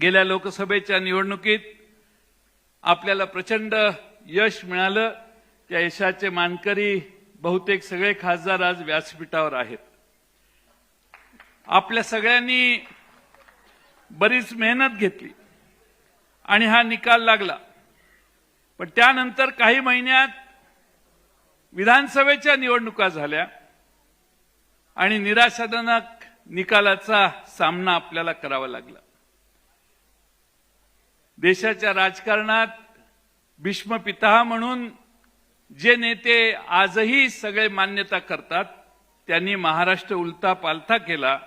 गेल्या लोकसभेच्या निवडणुकीत आपल्याला प्रचंड यश मिळालं. त्या यशाचे मानकरी बहुतेक सगळे खासदार आज व्यासपीठावर आहेत. आपल्या सगळ्यांनी बरीच मेहनत घेतली आणि हा निकाल लागला. पण त्यानंतर काही महिन्यात विधानसभेच्या निवडणुका झाल्या आणि निराशाजनक निकालाचा सामना आपल्याला करावा लागला. देशाच्या राजकारणात भीष्मपिता म्हणून जे नेते आजही सगळे मान्यता करतात त्यांनी महाराष्ट्र उलता पालथा केला.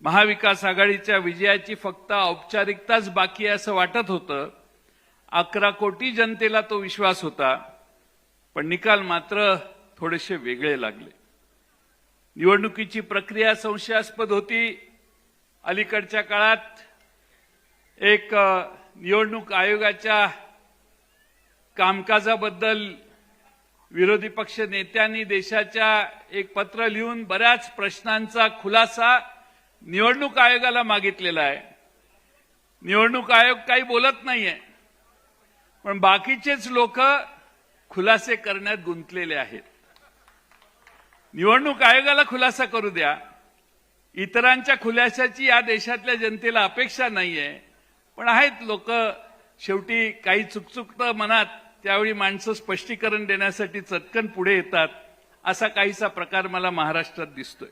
महाविकास आघाडीच्या विजयाची फक्त औपचारिकताच बाकी आहे असं वाटत होतं. अकरा कोटी जनतेला तो विश्वास होता पण निकाल मात्र थोडेसे वेगळे लागले. निवडणुकीची प्रक्रिया संशयास्पद होती. अलीकडच्या काळात एक निवडणूक आयोगाच्या कामकाजाबद्दल विरोधी पक्ष नेत्यांनी देशाच्या एक पत्र लिहून बऱ्याच प्रश्नांचा खुलासा निवडणूक आयोगाला मागितलेला आहे. निवडणूक आयोग काही बोलत नाहीये पण बाकीचेच लोक खुलासे करण्यात गुंतलेले आहेत. निवडणूक आयोगाला खुलासा करू द्या. इतरांच्या खुलाशाची या देशातल्या जनतेला अपेक्षा नाहीये. पण आहेत लोक शेवटी काही चुकचुकतं मनात त्यावेळी माणसं स्पष्टीकरण देण्यासाठी चटकन पुढे येतात असा काहीसा प्रकार मला महाराष्ट्रात दिसतोय.